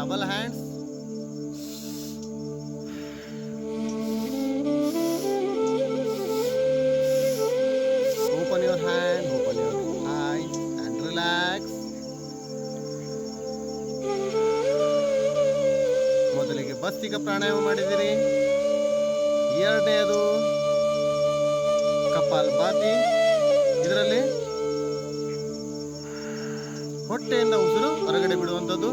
Double hands open your hand open your eye and relax ಮೊದಲಿಗೆ ಬಸ್ತಿಗ ಪ್ರಾಣಾಯಾಮ ಮಾಡಿದ್ದೀರಿ. ಎರಡನೇದು ಕಪಾಲ್ ಬಾತಿ. ಇದರಲ್ಲಿ ಹೊಟ್ಟೆಯಿಂದ ಉಸಿರು ಹೊರಗಡೆ ಬಿಡುವಂಥದ್ದು.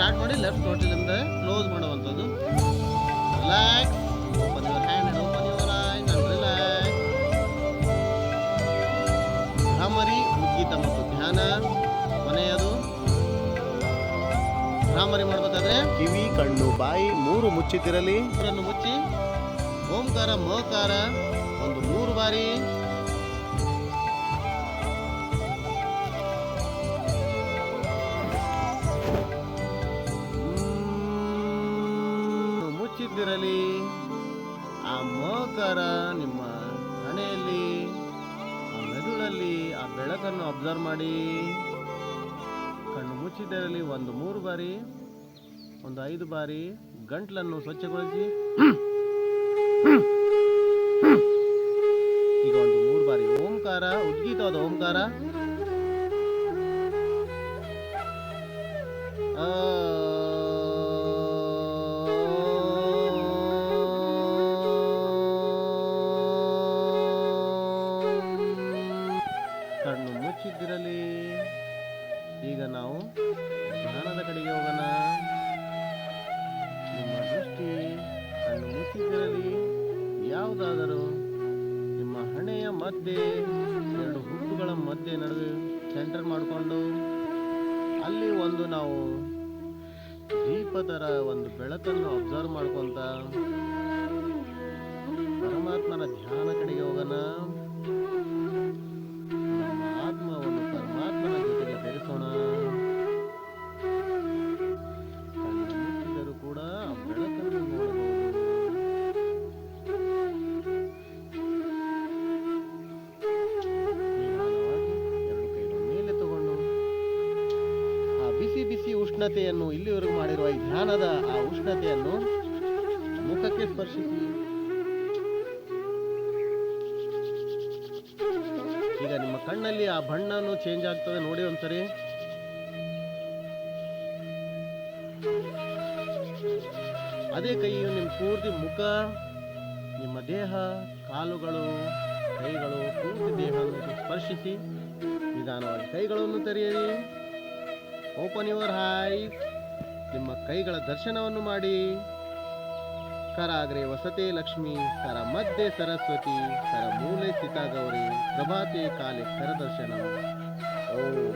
ಸ್ಟಾರ್ಟ್ ಮಾಡಿ ಲೆಫ್ಟ್ ನೋಟಿಲಿಂದ ಕ್ಲೋಸ್ ಮಾಡುವಂಥದ್ದು. Relax open your hand open your eyes and Bhramari ಉದ್ಗೀತ ಮತ್ತು ಧ್ಯಾನ ಕೊನೆಯದು. ಭ್ರಾಮರಿ ಮಾಡಬೇಕಾದ್ರೆ ಕಿವಿ ಕಣ್ಣು ಬಾಯಿ ಮೂರು ಮುಚ್ಚಿದ್ದಿರಲಿ. ಮುಚ್ಚಿ. ಓಂಕಾರ ಮಕಾರ ಒಂದು ಮೂರು ಬಾರಿ. ಬಿದ್ದಿರಲಿ ಆ ಮೋಕರ ನಿಮ್ಮ ಹಣೆಯಲ್ಲಿ, ಆ ಮೆದುಳಲ್ಲಿ ಆ ಬೆಳಕನ್ನು ಅಬ್ಸರ್ವ್ ಮಾಡಿ. ಕಣ್ಣು ಮುಚ್ಚಿದ್ದರಲ್ಲಿ ಒಂದು ಮೂರು ಬಾರಿ, ಒಂದು ಐದು ಬಾರಿ, ಗಂಟ್ಲನ್ನು ಸ್ವಚ್ಛಗೊಳಿಸಿ. ಈಗ ಒಂದು ಮೂರು ಬಾರಿ ಓಂಕಾರ, ಉದ್ಗೀತವಾದ ಓಂಕಾರ. ಆ ಮಾಡಿಕೊಂಡು ಅಲ್ಲಿ ಒಂದು ನಾವು ದೀಪದರ ಒಂದು ಬೆಳಕನ್ನು ಅಬ್ಸರ್ವ್ ಮಾಡ್ಕೊಂತ ಪರಮಾತ್ಮನ ಧ್ಯಾನ ಕಡೆಗೆ ಹೋಗೋಣ. ಉಷ್ಣತೆಯನ್ನು ಇಲ್ಲಿವರೆಗೂ ಮಾಡಿರುವ ಈ ಧ್ಯಾನದ ಆ ಉಷ್ಣತೆಯನ್ನು ಮುಖಕ್ಕೆ ಸ್ಪರ್ಶಿಸಿ. ಈಗ ನಿಮ್ಮ ಕಣ್ಣಲ್ಲಿ ಆ ಬಣ್ಣನು ಚೇಂಜ್ ಆಗ್ತದೆ. ನೋಡಿ ಒಂದ್ಸರಿ. ಅದೇ ಕೈಯು ನಿಮ್ಮ ಪೂರ್ತಿ ಮುಖ, ನಿಮ್ಮ ದೇಹ, ಕಾಲುಗಳು, ಕೈಗಳು, ಪೂರ್ತಿ ದೇಹವನ್ನು ಸ್ಪರ್ಶಿಸಿ. ನಿಧಾನವಾಗಿ ಕೈಗಳನ್ನು ತೆರೆಯಿರಿ. ಓಪನ್ ಯುವರ್ ಹೈಸ್ ನಿಮ್ಮ ಕೈಗಳ ದರ್ಶನವನ್ನು ಮಾಡಿ. ಕರಾಗ್ರೆ ವಸತಿ ಲಕ್ಷ್ಮಿ, ಕರ ಮಧ್ಯೆ ಸರಸ್ವತಿ, ಕರ ಮೂಲೆ ಸೀತಾ ಗೌರಿ ಪ್ರಭಾತೆ ಕಾಲೆ ಕರ ದರ್ಶನ ಓಂ.